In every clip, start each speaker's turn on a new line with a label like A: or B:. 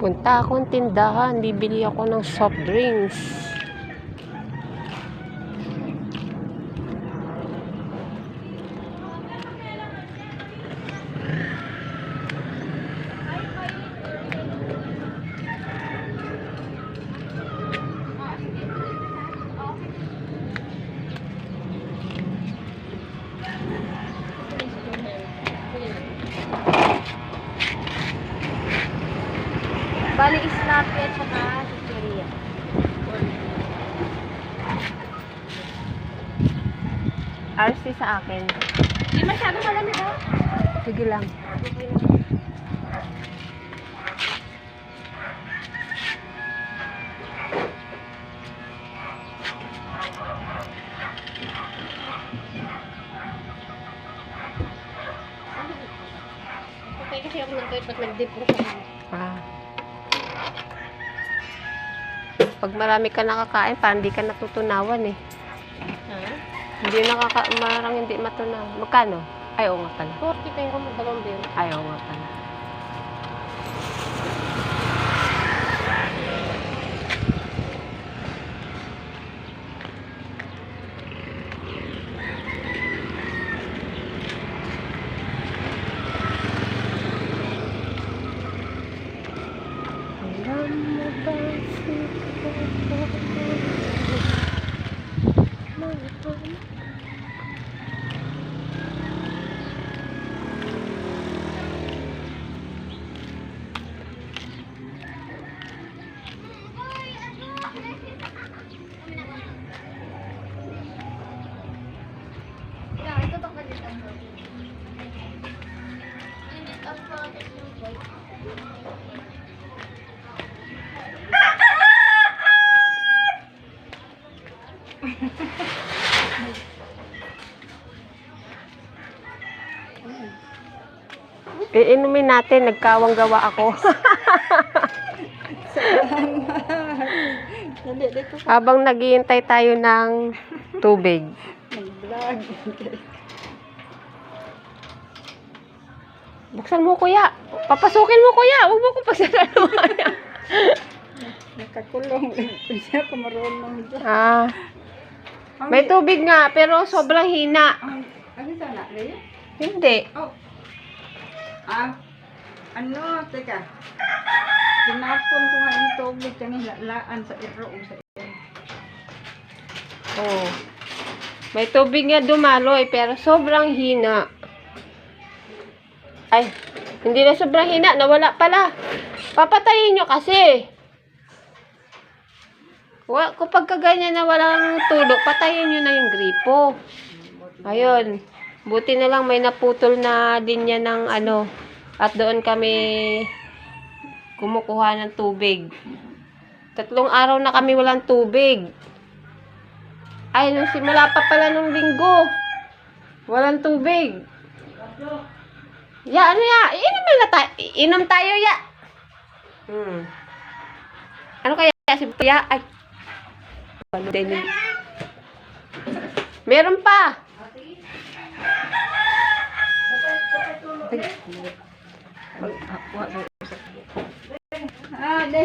A: Punta akong tindahan, bibili ako ng soft drinks.
B: Bali, snappy at saka chicheria.
A: RC sa akin.
B: Hindi masyado malamig ha?
A: Sige lang.
B: Okay kasi ako ng toy pag nag-dip ko sa
A: Ah. Pag marami ka nakakain, parang hindi ka natutunawan eh.
B: Ha?
A: Hindi nakaka... Marang hindi matunaw. Magkano? Ay, oo nga pala.
B: 40 kayo kung dalawang beer.
A: Ay, oo nga pala. Alam mo Iinumin natin, nagkawang gawa ako. Habang naghihintay tayo ng tubig. Buksan mo, kuya. Papasukin mo, kuya. Huwag mo ko pagsalaluhan.
B: Nakakulong. Hindi ako marunong
A: ah, may tubig nga, pero sobrang hina.
B: Ano sana, Leia?
A: Hindi.
B: Oh. Ah, ano, teka. Tinapon ko nga yung tubig kani laan sa iro o sa iro.
A: Oh. May tubig nga dumaloy, pero sobrang hina. Ay, hindi na sobrang hina. Nawala pala. Papatayin nyo kasi. Wa, kapag kaganyan na walang tulo, patayin nyo na yung gripo. Ayun. Buti na lang may naputol na linya ng ano. At doon kami kumukuha ng tubig. Tatlong araw na kami walang tubig. Ay, nung simula pa pala nung linggo. Walang tubig. Ya, ano ya? Inom na tayo. Inom tayo, ya. Hmm. Ano kaya si ya? Ay. Yun? Meron pa.
B: Ah, na.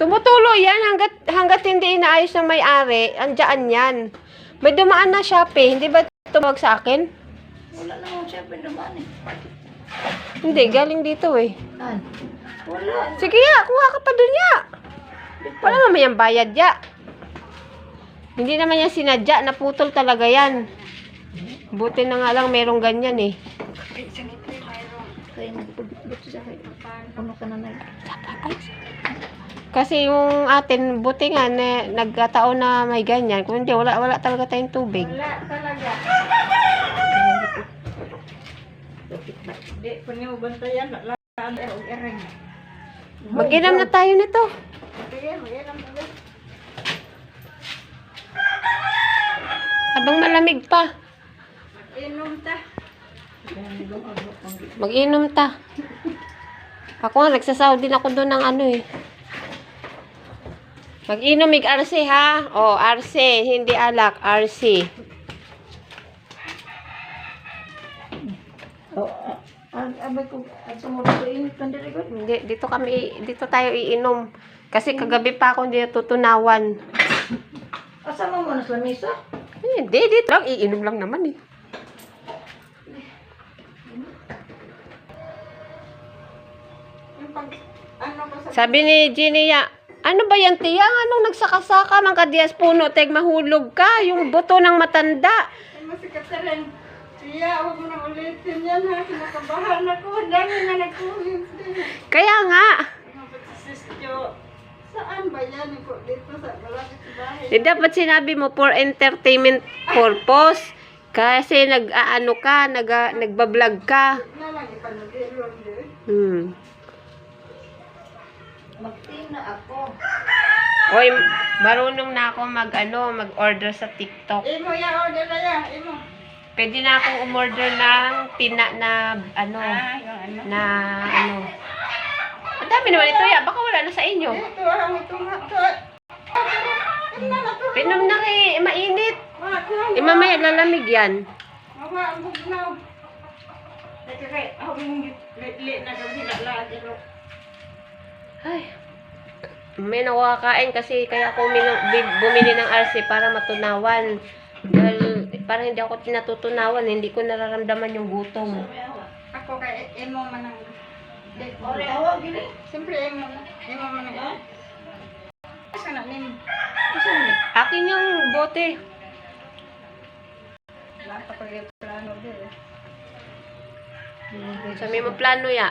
A: Tumutulo yan hanggat, hanggat hindi inaayos ng may-ari. Andiyan yan. May dumaan na Shopee. Hindi ba tumawag sa akin?
B: Wala naman siya pinaman eh.
A: Hindi, galing dito eh.
B: An?
A: Sige ya, kuha ka pa dun ya. Wala naman yung bayad ya. Hindi naman yan sinadya, naputol talaga yan. Buti na nga lang merong ganyan eh.
B: Na na?
A: Kasi yung atin, buti nga na, nagkataon na may ganyan. Kung hindi, wala, wala talaga tayong tubig.
B: Wala talaga. Di, kung yung bantayan, laan er o ereng.
A: Mag-inom na tayo nito.
B: Mag-inom.
A: Habang malamig pa.
B: Inom ta.
A: Mag-inom ta. Ako nga, nagsasahod din ako doon ng ano eh. Mag-inom, RC ha? O, RC, hindi alak, RC.
B: Oh, abay ko at sumuro ko init man diri ko.
A: Hindi, dito kami, dito tayo iinom. Kasi kagabi pa ako hindi natutunawan.
B: Asa mo mo na sa?
A: Eh, Hindi, dito lang. Iinom lang naman eh.
B: Ano
A: Sabi ni Ginny, ya, ano ba yan, tiya? Anong nagsakasaka ng kadias puno? Teg, mahulog ka. Yung buto ng matanda.
B: Ay, masikat na rin. Siya, huwag mo na ulitin yan ha. Kinakabahan ako. Ang dami na nagkulit.
A: Kaya nga.
B: Sisyo. Saan ba yan? Dito sa malapit sa bahay.
A: Eh, dapat sinabi mo for entertainment purpose. Kasi nag-aano ka, nag, nagbablog ka. Hmm.
B: Magtina ako.
A: Oy, marunong na ako mag, ano, mag-order sa TikTok.
B: Imo ya order na ya. Imo.
A: Pwede na akong umorder ng tina na, ano,
B: Ah, yung ano.
A: na, ano. Ang dami naman ito, ya. Baka wala na sa inyo.
B: Ito ito. Ito.
A: Pinom na kay, mainit.
B: Ko lang.
A: Eh, mamaya lalamig yan.
B: Mawa ang litli na.
A: Ay. May nakakain kasi kaya ako bumili ng RC para matunawan. Dahil parang hindi ako natutunawan, hindi ko nararamdaman yung gutom.
B: Ako kay imo man ang Ore, awa gini. Siyempre imo na. Imo man ang. Asa na nim. Asa ni?
A: Akin yung bote.
B: Plano din.
A: Sa may plano ya.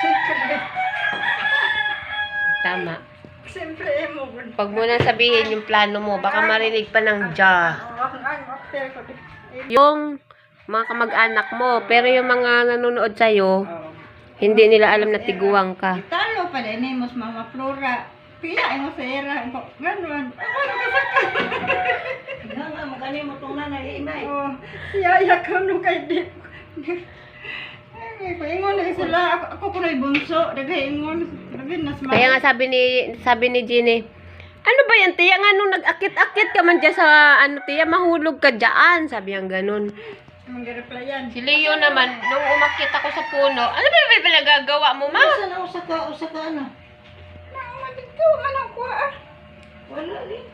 A: Tama.
B: siyempre imo gud.
A: Pag mo na sabihin yung plano mo, baka marinig pa ng ja.
B: Ang ang after ko.
A: Yung mga kamag-anak mo, pero yung mga nanonood sa'yo, hindi nila alam na tiguang ka.
B: Talo pa din ni mos mama Flora. Piya imo sa era. Ganun.
C: Nga, magani mo itong nanay, inay.
B: Oh, siya ya ko no kay di. Ay, paingon na sila. Ako, ako ko na bunso. Dagay ingon. Dagay nas
A: Kaya nga sabi ni sabi ni Ginny, ano ba yan, tiya nga nung nag-akit-akit ka man dyan sa, ano, tiya, mahulog ka dyan. Sabi ang ganun.
B: Ang replyan.
A: Si Leo naman, nung umakit ako sa puno, ano ba yung pinagagawa mo, ma?
C: Asa na usa ka, usa ka ano?
B: Na, magito man ako ah.
C: Wala rin.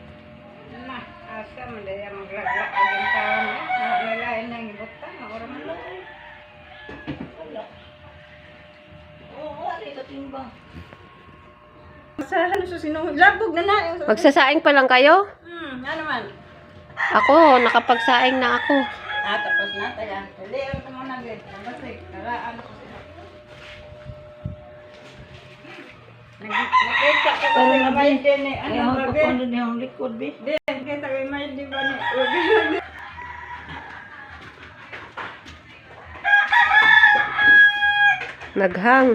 B: Na, asa man daya maglagla ang taon. Na, nalain nang ibutang. Ora man lang.
C: Wala. Oo, wala rin katimbang.
B: Sa ano sa sinong labog na na.
A: Magsasaing pa lang kayo?
B: Hmm, ano man.
A: Ako, nakapagsaing na ako.
B: Ah, tapos na tayo. Hindi, ang tamo na gid. Kasi, karaan ko sila. Nakita ko kasi na may din eh. Ano ba
C: kapano niya ang likod, be.
B: Di, kita ko may di ba ni.
A: Naghang.